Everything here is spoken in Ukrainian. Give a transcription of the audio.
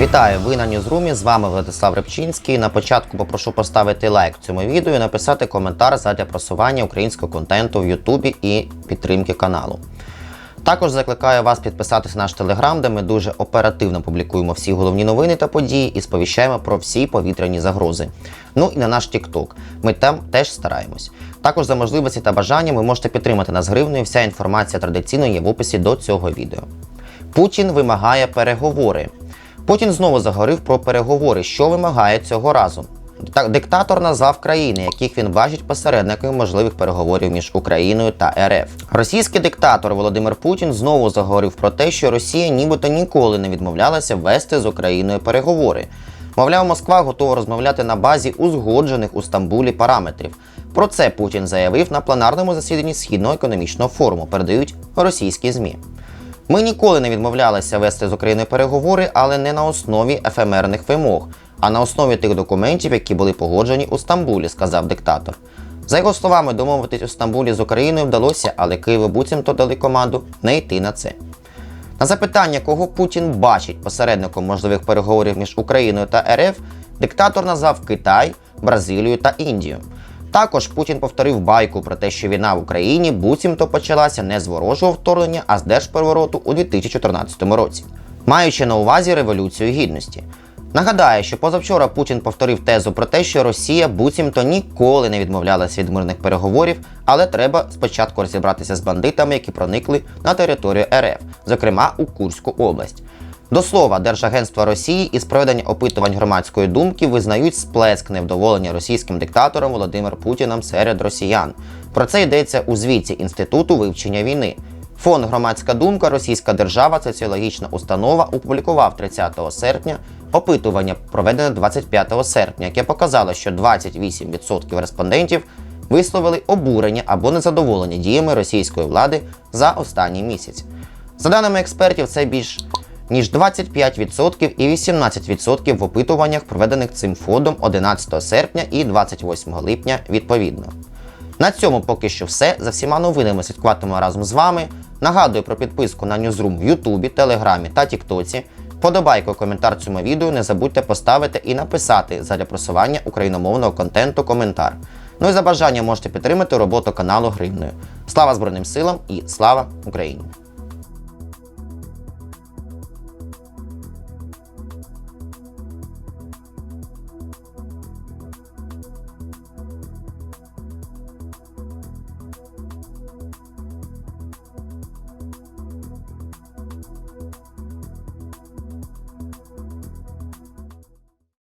Вітаю, ви на Ньюзрумі, з вами Владислав Рибчинський. На початку попрошу поставити лайк цьому відео і написати коментар задля просування українського контенту в Ютубі і підтримки каналу. Також закликаю вас підписатися на наш телеграм, де ми дуже оперативно публікуємо всі головні новини та події і сповіщаємо про всі повітряні загрози. Ну і на наш TikTok. Ми там теж стараємось. Також за можливості та бажання ви можете підтримати нас гривною. Вся інформація традиційно є в описі до цього відео. Путін вимагає переговори. Путін знову заговорив про переговори, що вимагає цього разу. Та- Диктатор назвав країни, яких він бачить посередниками можливих переговорів між Україною та РФ. Російський диктатор Володимир Путін знову заговорив про те, що Росія нібито ніколи не відмовлялася вести з Україною переговори. Мовляв, Москва готова розмовляти на базі узгоджених у Стамбулі параметрів. Про це Путін заявив на пленарному засіданні Східного економічного форуму, передають російські ЗМІ. Ми ніколи не відмовлялися вести з Україною переговори, але не на основі ефемерних вимог, а на основі тих документів, які були погоджені у Стамбулі, сказав диктатор. За його словами, домовитись у Стамбулі з Україною вдалося, але Києву буцімто дали команду не йти на це. На запитання, кого Путін бачить посередником можливих переговорів між Україною та РФ, диктатор назвав Китай, Бразилію та Індію. Також Путін повторив байку про те, що війна в Україні буцімто почалася не з ворожого вторгнення, а з держперевороту у 2014 році, маючи на увазі Революцію Гідності. Нагадаю, що позавчора Путін повторив тезу про те, що Росія буцімто ніколи не відмовлялася від мирних переговорів, але треба спочатку розібратися з бандитами, які проникли на територію РФ, зокрема у Курську область. До слова, Держагентства Росії із проведення опитувань громадської думки визнають сплеск невдоволення російським диктатором Володимир Путіним серед росіян. Про це йдеться у звіті Інституту вивчення війни. Фонд Громадська думка Російська держава соціологічна установа опублікував 30 серпня опитування, проведене 25 серпня, яке показало, що 28% респондентів висловили обурення або незадоволення діями російської влади за останній місяць. За даними експертів, це більш ніж 25% і 18% в опитуваннях, проведених цим фондом 11 серпня і 28 липня відповідно. На цьому поки що все. За всіма новинами слідкуватимемо разом з вами. Нагадую про підписку на Newsroom в Ютубі, Телеграмі та Тіктоці. Подобайку, коментар цьому відео не забудьте поставити і написати задля просування україномовного контенту коментар. Ну і за бажанням можете підтримати роботу каналу гривною. Слава Збройним силам і слава Україні!